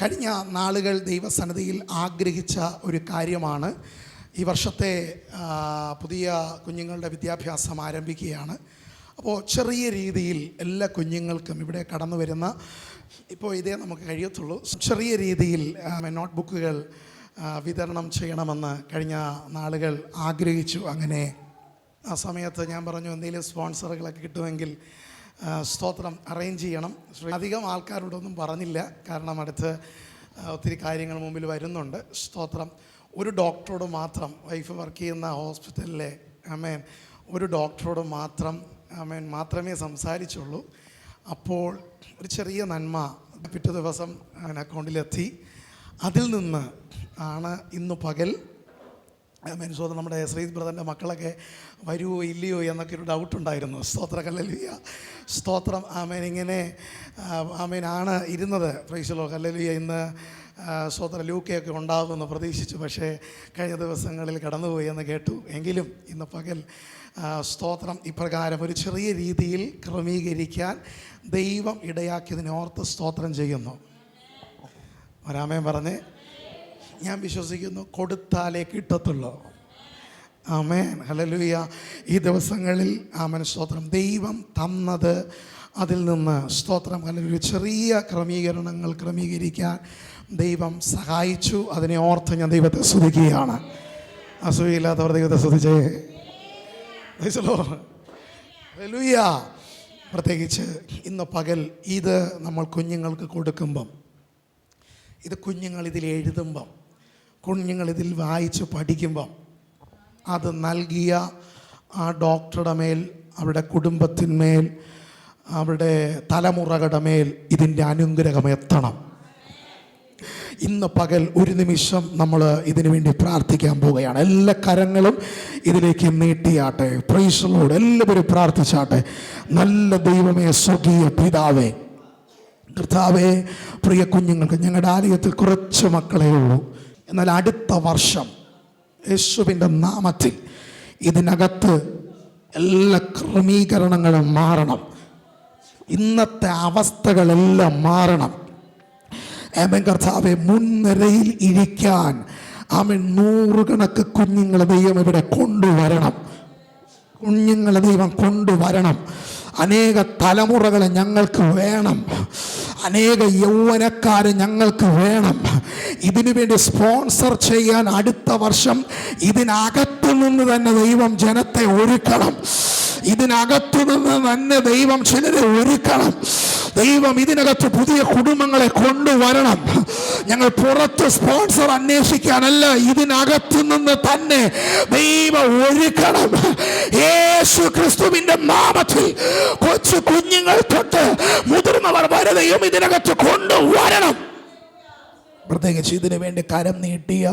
കഴിഞ്ഞ നാളുകൾ ദൈവസന്നിധിയിൽ ആഗ്രഹിച്ച ഒരു കാര്യമാണ്. ഈ വർഷത്തെ പുതിയ കുഞ്ഞുങ്ങളുടെ വിദ്യാഭ്യാസം ആരംഭിക്കുകയാണ്. അപ്പോൾ ചെറിയ രീതിയിൽ എല്ലാ കുഞ്ഞുങ്ങൾക്കും ഇവിടെ കടന്നു വരുന്ന ഇപ്പോൾ ഇതേ നമുക്ക് കഴിയത്തുള്ളൂ. ചെറിയ രീതിയിൽ നോട്ട് ബുക്കുകൾ വിതരണം ചെയ്യണമെന്ന് കഴിഞ്ഞ നാളുകൾ ആഗ്രഹിച്ചു. അങ്ങനെ ആ സമയത്ത് ഞാൻ പറഞ്ഞു എന്തെങ്കിലും സ്പോൺസറുകളൊക്കെ കിട്ടുമെങ്കിൽ സ്തോത്രം അറേഞ്ച് ചെയ്യണം. അധികം ആൾക്കാരോടൊന്നും പറഞ്ഞില്ല. കാരണം അടുത്ത് ഒത്തിരി കാര്യങ്ങൾ മുമ്പിൽ വരുന്നുണ്ട്. സ്തോത്രം. ഒരു ഡോക്ടറോട് മാത്രം വൈഫ് വർക്ക് ചെയ്യുന്ന ഹോസ്പിറ്റലിലെ അമേൻ ഒരു ഡോക്ടറോട് മാത്രം അമേൻ മാത്രമേ സംസാരിച്ചുള്ളൂ. അപ്പോൾ ഒരു ചെറിയ നന്മ പിറ്റേ ദിവസം അക്കൗണ്ടിലെത്തി അതിൽ നിന്ന് ആണ് ഇന്ന് പകൽ മെൻസോദ് നമ്മുടെ ശ്രീ ബ്രദറിന്റെ മക്കളൊക്കെ വരുമോ ഇല്ലയോ എന്നൊക്കെ ഒരു ഡൗട്ട് ഉണ്ടായിരുന്നു. സ്തോത്ര കല്ലലിയ സ്തോത്രം ആമേൻ. ഇങ്ങനെ ആമേനാണ് ഇരുന്നത്. പ്രൈസലോ കല്ലലിയ ഇന്ന് സ്തോത്ര ലൂക്കയൊക്കെ ഉണ്ടാകുമെന്ന് പ്രതീക്ഷിച്ചു. പക്ഷേ കഴിഞ്ഞ ദിവസങ്ങളിൽ കടന്നുപോയി എന്ന് കേട്ടു. എങ്കിലും ഇന്ന് പകൽ സ്തോത്രം ഇപ്രകാരം ഒരു ചെറിയ രീതിയിൽ ക്രമീകരിക്കാൻ ദൈവം ഇടയാക്കിയതിനോർത്ത് സ്തോത്രം ചെയ്യുന്നു. ഒരാമയും പറഞ്ഞേ ഞാൻ വിശ്വസിക്കുന്നു കൊടുത്താലേ കിട്ടത്തുള്ളൂ. ആമേൻ. ഹലലുയ ഈ ദിവസങ്ങളിൽ ആമൻ സ്തോത്രം. ദൈവം തന്നത് അതിൽ നിന്ന് സ്തോത്രം. അല്ലെങ്കിൽ ചെറിയ ക്രമീകരണങ്ങൾ ക്രമീകരിക്കാൻ ദൈവം സഹായിച്ചു. അതിനെ ഓർത്ത് ഞാൻ ദൈവത്തെ സ്തുതിക്കുകയാണ്. അസൂയില്ലാത്തവർ ദൈവത്തെ സ്തുതിച്ചേ. പ്രത്യേകിച്ച് ഇന്ന് പകൽ ഇത് നമ്മൾ കുഞ്ഞുങ്ങൾക്ക് കൊടുക്കുമ്പം ഇത് കുഞ്ഞുങ്ങൾ ഇതിൽ എഴുതുമ്പം കുഞ്ഞുങ്ങൾ ഇതിൽ വായിച്ച് പഠിക്കുമ്പം അത് നൽകിയ ആ ഡോക്ടറുടെ മേൽ അവരുടെ കുടുംബത്തിന്മേൽ അവരുടെ തലമുറകളുടെ മേൽ ഇതിന്റെ അനുഗ്രഹം എത്തണം. ഇന്ന് പകൽ ഒരു നിമിഷം നമ്മൾ ഇതിനു വേണ്ടി പ്രാർത്ഥിക്കാൻ പോവുകയാണ്. എല്ലാ കരങ്ങളും ഇതിലേക്ക് നീട്ടിയാട്ടെ. പ്രൈസലോട് എല്ലാവരും പ്രാർത്ഥിച്ചാട്ടെ. നല്ല ദൈവമേ സ്വകീയ പിതാവേ. കർത്താവേ പ്രിയ കുഞ്ഞുങ്ങൾക്ക് ഞങ്ങളുടെ ആലയത്തിൽ കുറച്ച് മക്കളേ ഉള്ളൂ. എന്നാൽ അടുത്ത വർഷം യേശുവിന്റെ നാമത്തിൽ ഇതിനകത്ത് എല്ലാ ക്രമീകരണങ്ങളും മാറണം. ഇന്നത്തെ അവസ്ഥകളെല്ലാം മാറണം. ഏമൻ കർത്താവെ മുൻനിരയിൽ ഇരിക്കാൻ ആമൻ നൂറുകണക്ക് കുഞ്ഞുങ്ങളെ ദൈവം ഇവിടെ കൊണ്ടുവരണം. കുഞ്ഞുങ്ങളെ ദൈവം കൊണ്ടുവരണം. അനേക തലമുറകൾ ഞങ്ങൾക്ക് വേണം. അനേക യൗവനക്കാരെ ഞങ്ങൾക്ക് വേണം. ഇതിനു വേണ്ടി സ്പോൺസർ ചെയ്യാൻ അടുത്ത വർഷം ഇതിനകത്തു നിന്ന് തന്നെ ദൈവം ജനത്തെ ഒരുക്കണം. ഇതിനകത്തു നിന്ന് തന്നെ ദൈവം ചിലരെ ഒരുക്കണം. ദൈവം ഇതിനകത്ത് പുതിയ കുടുംബങ്ങളെ കൊണ്ടുവരണം. ഞങ്ങൾ പുറത്ത് സ്പോൺസർ അന്വേഷിക്കാനല്ല ഇതിനകത്തു നിന്ന് തന്നെ ദൈവം ഒരുക്കണം. യേശു ക്രിസ്തുവിന്റെ നാമത്തിൽ കൊച്ചു കുഞ്ഞുങ്ങൾ തൊട്ട് മുതിർന്നവർ വരെ ദൈവം ഇതിനകത്ത് കൊണ്ടുവരണം. പ്രത്യേകിച്ച് ഇതിനു വേണ്ടി കരം നീട്ടിയ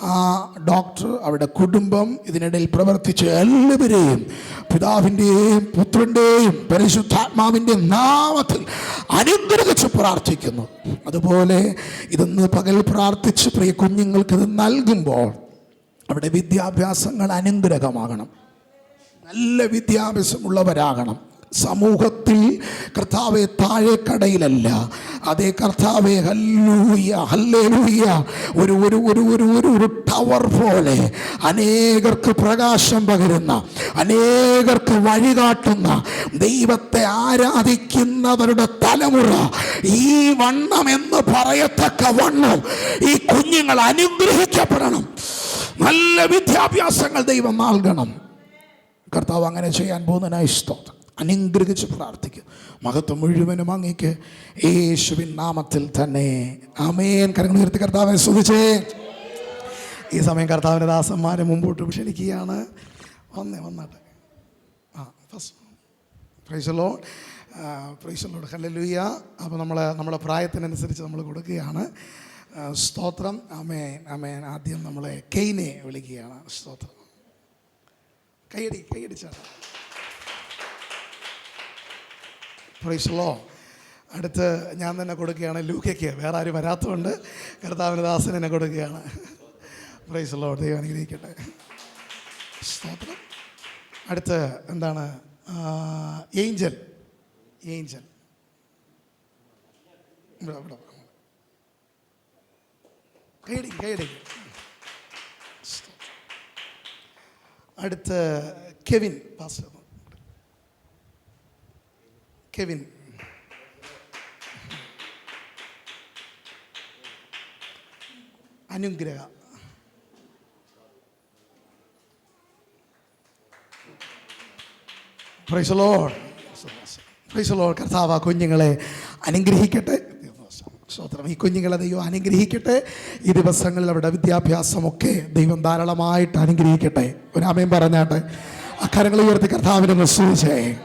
ആ ഡോക്ടർ അവരുടെ കുടുംബം ഇതിനിടയിൽ പ്രവർത്തിച്ച എല്ലാവരെയും പിതാവിന്റെയും പുത്രന്റെയും പരിശുദ്ധാത്മാവിന്റെയും നാമത്തിൽ അനുഗ്രഹിച്ച് പ്രാർത്ഥിക്കുന്നു. അതുപോലെ ഇതൊന്ന് പകൽ പ്രാർത്ഥിച്ച് പ്രിയ കുഞ്ഞുങ്ങൾക്ക് ഇത് നൽകുമ്പോൾ അവിടെ വിദ്യാഭ്യാസങ്ങൾ അനുഗ്രഹമാകണം. നല്ല വിദ്യാഭ്യാസമുള്ളവരാകണം. സമൂഹത്തിൽ കർത്താവെ താഴെക്കടയിലല്ല. അതേ കർത്താവെ ഹല്ലൂയ ഹല്ലേലൂയ. ഒരു ഒരു ഒരു ഒരു ഒരു ഒരു ടവർ പോലെ അനേകർക്ക് പ്രകാശം പകരുന്ന അനേകർക്ക് വഴികാട്ടുന്ന ദൈവത്തെ ആരാധിക്കുന്നവരുടെ തലമുറ ഈ വണ്ണം എന്ന് പറയത്തക്ക വണ്ണം ഈ കുഞ്ഞുങ്ങൾ അനുഗ്രഹിക്കപ്പെടണം. നല്ല വിദ്യാഭ്യാസങ്ങൾ ദൈവം നൽകണം. കർത്താവ് അങ്ങനെ ചെയ്യാൻ പോകുന്നതിനായി സ്തോത്രം. അനുഗ്രഹിച്ച് പ്രാർത്ഥിക്കും. മഹത്വം മുഴുവനും അങ്ങേക്ക് യേശുവിൻ നാമത്തിൽ തന്നെ. ആമേൻ. കരങ്ങൾ ഉയർത്തി കർത്താവെ ശ്രദ്ധിച്ചേ ഈ സമയം കർത്താവിന്റെ ദാസന്മാരെ മുമ്പോട്ട് ക്ഷണിക്കുകയാണ്. വന്നേ വന്നാട്ടെ. ആ ഫസ്റ്റ് പ്രൈസലോ പ്രൈസലോട് ഹല്ലേലൂയ അപ്പോൾ നമ്മൾ നമ്മുടെ പ്രായത്തിനനുസരിച്ച് നമ്മൾ കൊടുക്കുകയാണ്. സ്തോത്രം. അമേൻ അമേൻ ആദ്യം നമ്മളെ കെയ്നെ വിളിക്കുകയാണ്. സ്തോത്രം. കൈയടി കൈയടിച്ചാണ് പ്രൈസലോ അടുത്ത് ഞാൻ തന്നെ കൊടുക്കുകയാണ് ലൂക്കയ്ക്ക്. വേറെ ആരും വരാത്തതുകൊണ്ട് കർത്താവിന് ദാസൻ എന്നെ കൊടുക്കുകയാണ്. പ്രൈസ്ലോ ദൈവം അനുഗ്രഹിക്കട്ടെ. സ്തോത്രം. അടുത്ത് എന്താണ്? ഏഞ്ചൽ. ഏഞ്ചൽ. അടുത്ത് കെവിൻ പാസ്റ്റർ. കെവിൻ അനുഗ്രഹ. പ്രൈസ് ലോഡ് പ്രൈസ് ലോഡ് കർത്താവ് കുഞ്ഞുങ്ങളെ അനുഗ്രഹിക്കട്ടെ. സ്തോത്രം. ഈ കുഞ്ഞുങ്ങളെ ദൈവം അനുഗ്രഹിക്കട്ടെ. ഈ ദിവസങ്ങളിൽ അവരുടെ വിദ്യാഭ്യാസമൊക്കെ ദൈവം ധാരാളമായിട്ട് അനുഗ്രഹിക്കട്ടെ. ഒരാമയും പറഞ്ഞാട്ടെ അക്കാരങ്ങൾ ഉയർത്തി കർത്താവിനെ സ്തുതിച്ചേ.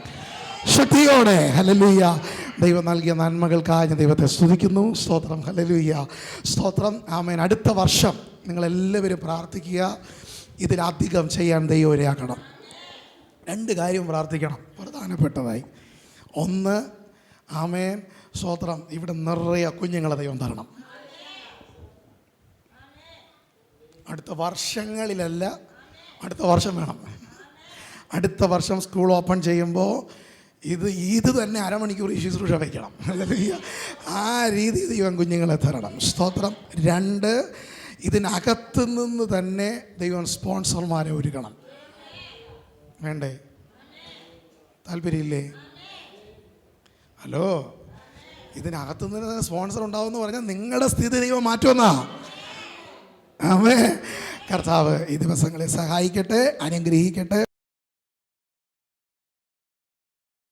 ശക്തിയോടെ. ഹലലൂയ ദൈവം നൽകിയ നന്മകൾക്കായി ഞാൻ ദൈവത്തെ സ്തുതിക്കുന്നു. സ്തോത്രം. ഹലലൂയ സ്തോത്രം. ആമേൻ. അടുത്ത വർഷം നിങ്ങളെല്ലാവരും പ്രാർത്ഥിക്കുക. ഇതിലധികം ചെയ്യാൻ ദൈവം ഇരയാക്കണം രണ്ട് കാര്യം പ്രാർത്ഥിക്കണം. പ്രധാനപ്പെട്ടതായി. ഒന്ന് ആമേൻ. സ്തോത്രം. ഇവിടെ നിറയെ കുഞ്ഞുങ്ങളെ ദൈവം തരണം. അടുത്ത വർഷങ്ങളിലല്ല അടുത്ത വർഷം വേണം. അടുത്ത വർഷം സ്കൂൾ ഓപ്പൺ ചെയ്യുമ്പോൾ ഇത് ഇത് തന്നെ അരമണിക്കൂർ ഈ ശുശ്രൂഷ വയ്ക്കണം. ആ രീതി ദൈവം കുഞ്ഞുങ്ങളെ തരണം. സ്തോത്രം. രണ്ട് ഇതിനകത്ത് നിന്ന് തന്നെ ദൈവം സ്പോൺസർമാരെ ഒരുക്കണം. വേണ്ടേ? താല്പര്യമില്ലേ? ഹലോ? ഇതിനകത്തു നിന്ന് സ്പോൺസർ ഉണ്ടാവുമെന്ന് പറഞ്ഞാൽ നിങ്ങളുടെ സ്ഥിതി ദൈവം മാറ്റുമെന്നാ. ആമേ കർത്താവ് ഈ ദിവസങ്ങളെ സഹായിക്കട്ടെ അനുഗ്രഹിക്കട്ടെ.